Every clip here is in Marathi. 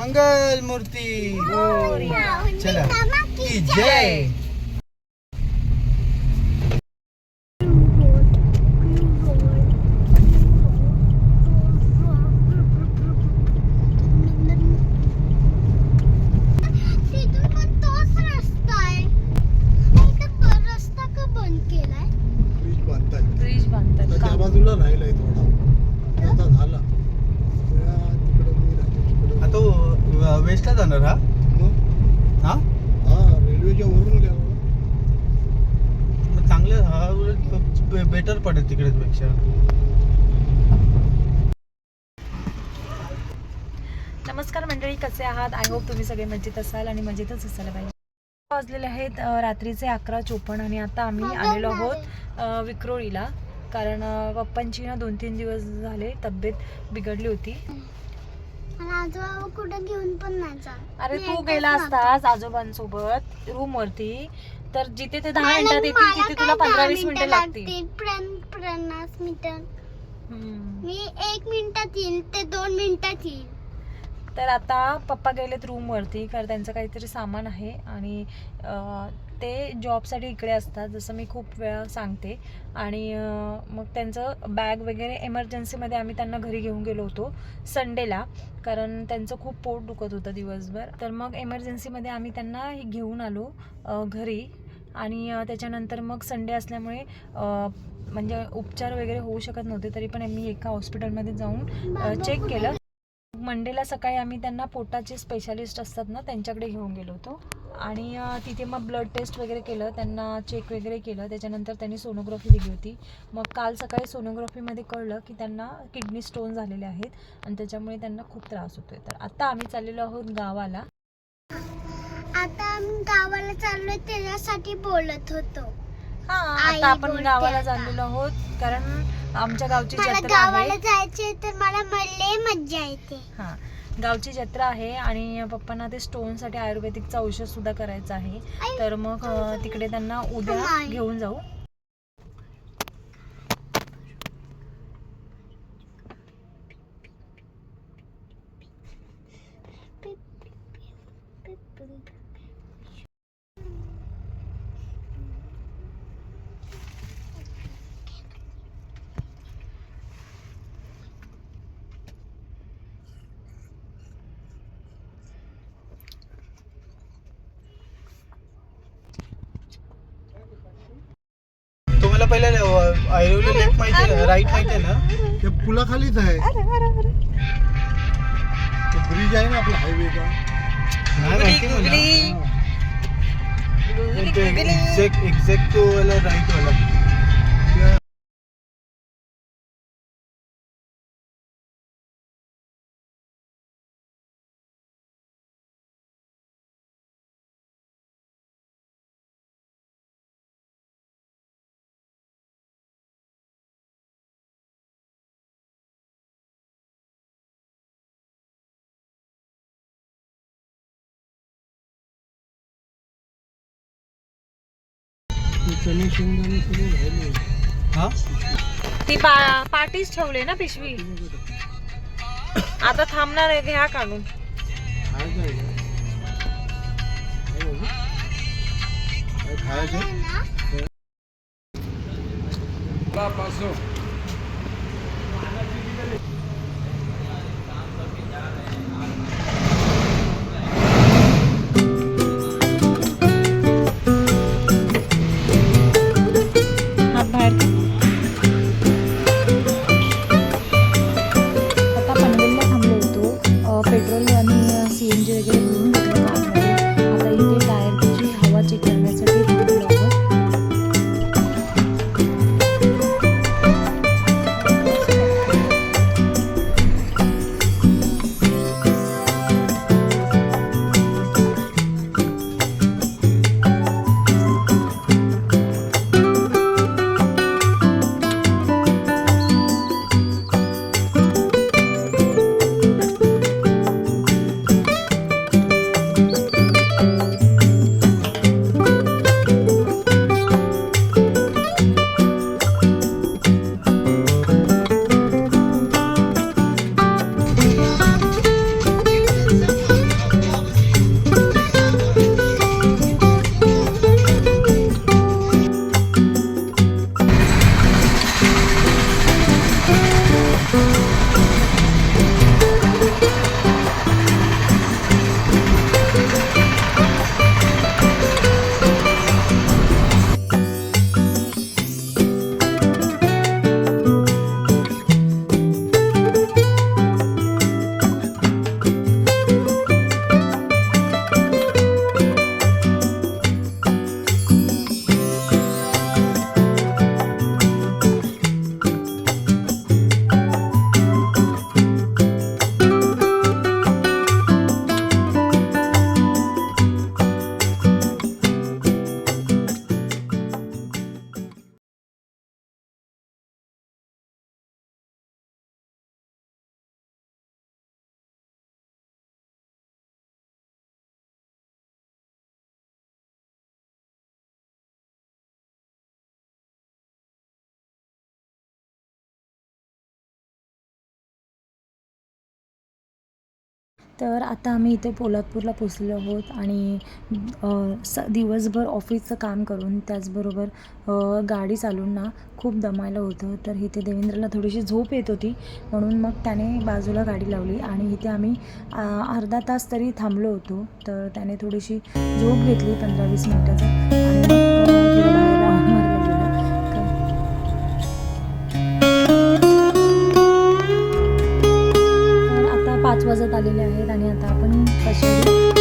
मंगल मूर्ती चला. की जय तिथून पण तोच रस्ता आहे आणि इथं ब- रस्ता का बंद केलाय ब्रिज बांधताय ब्रिज बांधतात त्या काम. बाजूला राहिलाय थोडा आता झाला त्या तिकडं मी राहतो तिकडं. आता तो वेस्टला जाणार हा? हा? हा रेल्वेच्या वरून गेला चांगलं हा उलट बेटर पडेल तिकडेच पेक्षा नमस्कार मंडळी कसे आहात? आय होप तुम्ही सगळे मजेत असाल आणि मजेतच असायला पाहिजे. वाजलेले आहेत रात्रीचे अकरा चोपन्न आणि आता आम्ही आलेलो आहोत विक्रोळीला. कारण पप्पांची ना दोन तीन दिवस झाले तब्येत बिघडली होती. मला आजोबा कुठं घेऊन पण नाही जात. अरे मी तू एकटाच गेला जातो. असतास आजोबांसोबत रूम वरती. तर जिथे ते दहा मिनिटात येतील मला तिथे काय तुला पंधरा दहा वीस मिनिटं मिनिटं लागतील. पन्नास मिनिटं हम्म. मी एक मिनिटात येईल ते दोन मिनिटात येईल. तर आता पप्पा गेलेत रूमवरती कारण त्यांचं काहीतरी सामान आहे आणि अं, ते जॉबसाठी इकडे असतात जसं मी खूप वेळा सांगते. आणि मग त्यांचं बॅग वगैरे एमर्जन्सीमध्ये आम्ही त्यांना घरी घेऊन गेलो होतो संडेला कारण त्यांचं खूप पोट दुखत होतं दिवसभर. तर मग एमर्जन्सीमध्ये आम्ही त्यांना घेऊन आलो घरी. आणि त्याच्यानंतर मग संडे असल्यामुळे म्हणजे उपचार वगैरे होऊ शकत नव्हते तरी पण मी एका हॉस्पिटलमध्ये जाऊन चेक केलं. मंडेला सकाळी आम्ही त्यांना पोटाचे स्पेशालिस्ट असतात ना त्यांच्याकडे घेऊन गेलो होतो. आणि तिथे मग ब्लड टेस्ट वगैरे केलं त्यांना चेक वगैरे केलं त्याच्यानंतर त्यांनी सोनोग्राफी दिली होती. मग काल सकाळी सोनोग्राफीमध्ये कळलं की त्यांना किडनी स्टोन झालेले आहेत आणि त्याच्यामुळे त्यांना खूप त्रास होतोय. तर आता आम्ही चाललेलो आहोत गावाला. आता आम्ही गावाला चाललोय त्याच्यासाठी बोलत होतो. हा आता आपण गावाला. चाललेलो आहोत कारण आमच्या गावची जत्रा गावाला आहे. जायचे तर मला लय मज्जा येते. हा. गावची जत्रा आहे आणि पप्पांना ते स्टोनसाठी आयुर्वेदिकचं औषध सुद्धा करायचं आहे तर मग तिकडे त्यांना उद्या. घेऊन जाऊ तुम्हाला पहिला ऐरोली लेफ्ट माहिती आहे राईट माहिती आहे ना. ते पुलाखालीच आहे. ते ब्रिज आहे ना आपला हायवेचा नाही माहिती एक्झॅक्ट तो वाला राईट वाला. हा? ती पा पाठीच ठेवले ना पिशवी. आता थांबणार आहे घ्या काढून. खायचं? तर आता आम्ही इथे पोलादपूरला पोचलो आहोत आणि स दिवसभर ऑफिसचं काम करून त्याचबरोबर गाडी चालवून ना खूप दमायला होतं. तर इथे देवेंद्रला थोडीशी झोप येत होती म्हणून मग त्याने बाजूला गाडी लावली आणि इथे आम्ही अर्धा तास तरी थांबलो होतो. तर त्याने थोडीशी झोप घेतली पंधरा वीस मिनटाचा आणि वाजत आलेले आहेत आणि आता आपण कशाने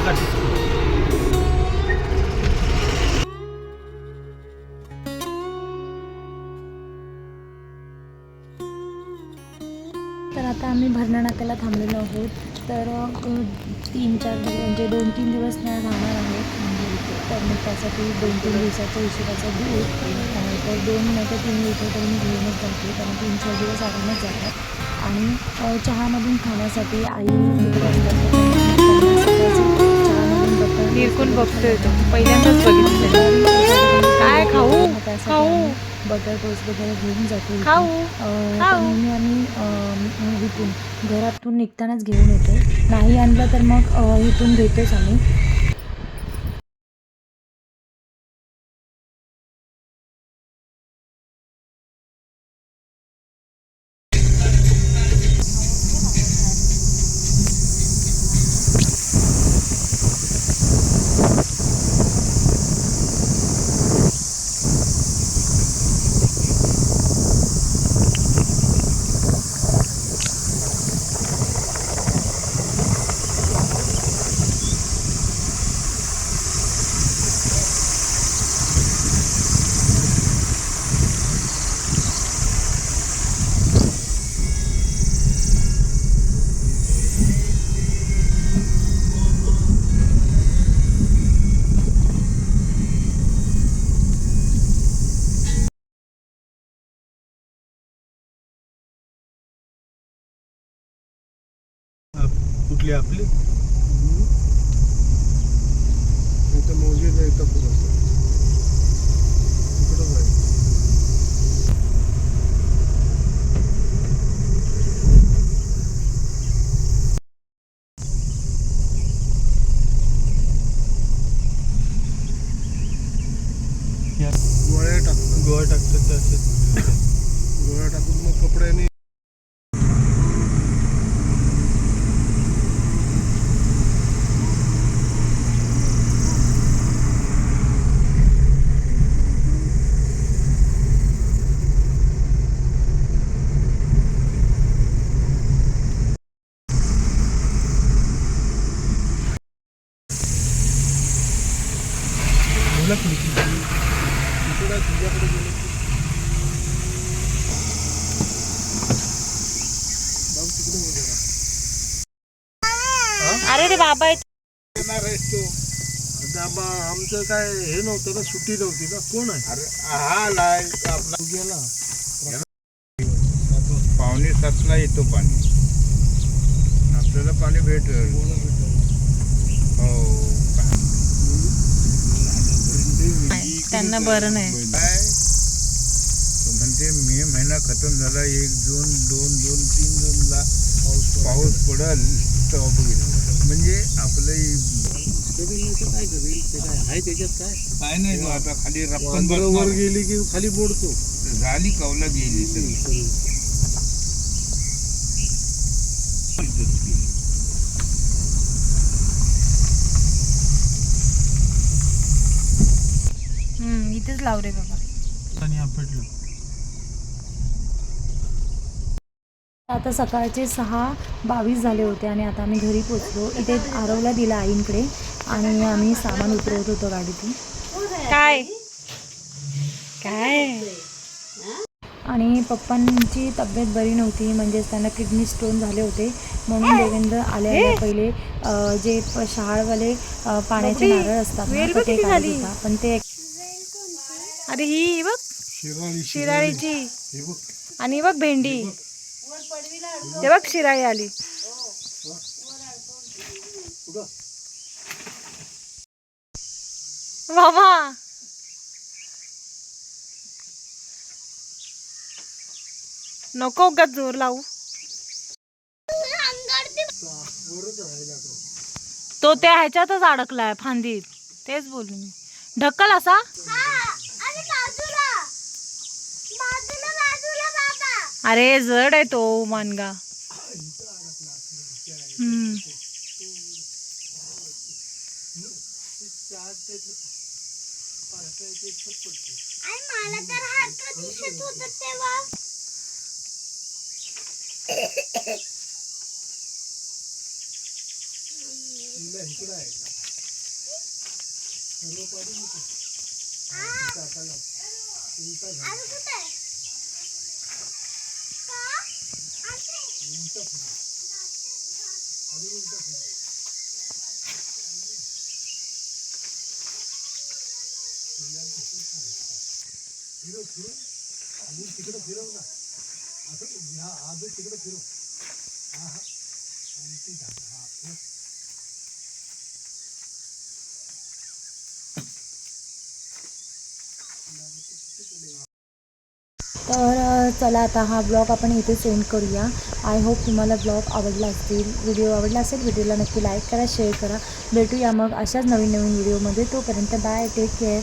पकड तर आता आम्ही भरणा नाक्याला थांबलेलो आहोत. तर तीन चार दिवस म्हणजे दोन तीन दिवस नाही राहणार आहोत. म्हणजे तर मग त्यासाठी दोन तीन दिवसाच्या हिशोबाचा दूध तर दोन नाही तर तीन लिटर तर मी घेऊनच जाते. कारण तीन चार दिवस आरामच जातात. आणि चहामधून खाण्यासाठी आई निरकून बघतोय तो. पहिल्यांदाच बघितलं काय खाऊ? खाऊ. बटर टोस्ट वगैरे घेऊन जातो खाऊ अं, आम्ही इथून घरातून निघतानाच घेऊन येतो. नाही आणलं तर मग इथून घेतोच आम्ही. आपली. इथं मौजे खूप इथं पुढं इकडं नाही या गोळ्या टाकतात गोवा टाकतात तर असे गोळ्या टाकून मग कपड्याने मुलं कुठली इकडं तुझ्याकडे गेलं की भाऊ तिकडे हो जरा. अरे रे बाबा. येणार आहेस तू. आमचं काय हे नव्हतं ना सुट्टी नव्हती ना. कोण आहे? अरे हा नाही आपला गेला. पावणे सातला येतो पाणी. आपल्याला पाणी भेटेल. भेटेल. हो. त्यांना बरं नाही. काय? ते मे महिना खतम झाला एक जून दोन दोन तीन जूनला पाऊस पाऊस पडल तेव्हा बघेल म्हणजे आपलं काय करेल? ते काय आहे त्याच्यात काय? काय नाही तो आता खाली रप्पन वर बसणार. गेली की खाली मोडतो. झाली कवला गेली सगळी. हम्म, इथेच लाव रे बाबा. आणि आपटलं आता सकाळचे सहा बावीस झाले होते आणि आता आम्ही घरी पोचलो. इथे आरवला दिला आईंकडे आणि आम्ही सामान उतरवत होतो गाडीतून. काय? काय? आणि पप्पांची तब्येत बरी नव्हती म्हणजेच त्यांना किडनी स्टोन झाले होते. म्हणून देवेंद्र आले आले पहिले. जे शहाळवाले पाण्याचे नारळ असतात ना, ते. होता. पण ते अरे ही बघ. शिराळी शिराळीची. हे बघ. आणि बघ भेंडी. हे बघ शिराई आली. बाबा नको का जोर लावू. तो त्या ह्याच्यातच अडकलाय फांदीत. तेच बोलली मी. ढक्कल असा आणि बाजूला बाजूला बाजूला बाबा अरे जड आहे तो मानगा. हम्म. आणि तर चला आता हा ब्लॉग अपन इतने सेंड करूँ आय होप तुम्हाला ब्लॉग आवडला असतील व्हिडिओ आवडला असेल व्हिडिओला नक्की लाईक करा शेअर करा. भेटूया मग अशाच नवीन नवीन व्हिडिओमध्ये. तोपर्यंत बाय टेक केअर